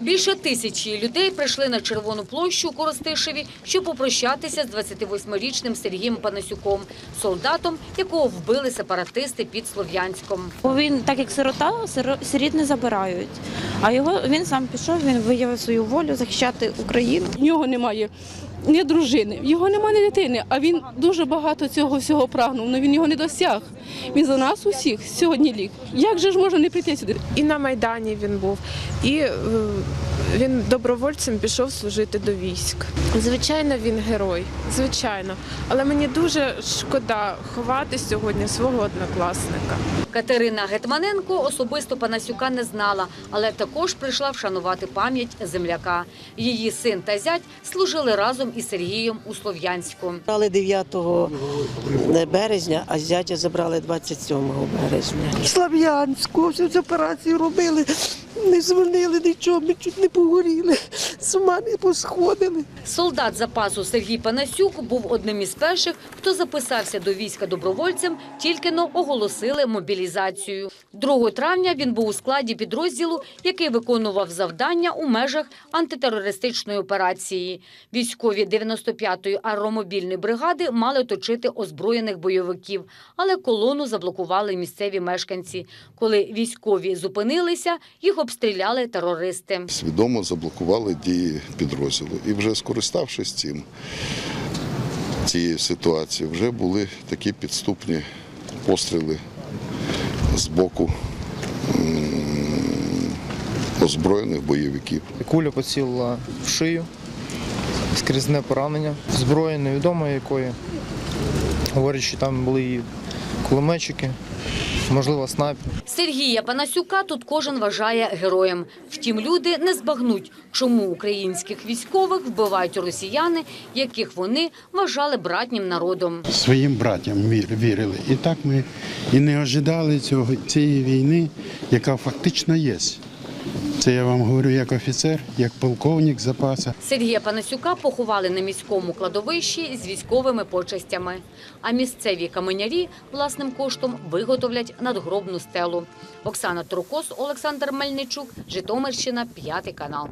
Більше тисячі людей прийшли на Червону площу у Коростишеві, щоб попрощатися з 28-річним Сергієм Панасюком, солдатом, якого вбили сепаратисти під Слов'янськом. Бо він, так як сирота, сиро- сиріт не забирають. А його він сам пішов, він виявив свою волю захищати Україну. В нього немає ні дружини, в його немає ні дитини, а він дуже багато цього всього прагнув, але він його не досяг. Він за нас усіх сьогодні ліг. Як же ж можна не прийти сюди? І на Майдані він був, і е, він добровольцем пішов служити до військ. Звичайно, він герой, звичайно. Але мені дуже шкода ховати сьогодні свого однокласника. Катерина Гетманенко особисто Панасюка не знала, але також прийшла вшанувати пам'ять земляка. Її син та зять служили разом із Сергієм у Слов'янську. Забрали 9 березня, а зятя забрали 27 березня. Слав'янську, всю цю операцію робили, не дзвонили нічого, ми чуть не погоріли, з ума не посходили. Солдат запасу Сергій Панасюк був одним із перших, хто записався до війська добровольцем, тільки но оголосили мобілізацію. 2 травня він був у складі підрозділу, який виконував завдання у межах антитерористичної операції. Військові 95-ї аеромобільної бригади мали точити озброєних бойовиків, але колону заблокували місцеві мешканці. Коли військові зупинилися, їх обстріляли терористи. свідомо заблокували дії підрозділу. І вже скориставшись цим, цією ситуацією, вже були такі підступні постріли з боку озброєних бойовиків. Куля поцілила в шию, скрізне поранення, зброї невідомо якої. Говорять, що там були і кулеметчики, можливо, снайпер. Сергія Панасюка тут кожен вважає героєм. Втім, люди не збагнуть, чому українських військових вбивають росіяни, яких вони вважали братнім народом. своїм братям вір- вірили. І так ми і не ожидали цього, цієї війни, яка фактично є. Це я вам говорю як офіцер, як полковник запаса. Сергія Панасюка поховали на міському кладовищі з військовими почестями. А місцеві каменярі власним коштом виготовлять надгробну стелу. Оксана Трукос, Олександр Мельничук, Житомирщина, п'ятий канал.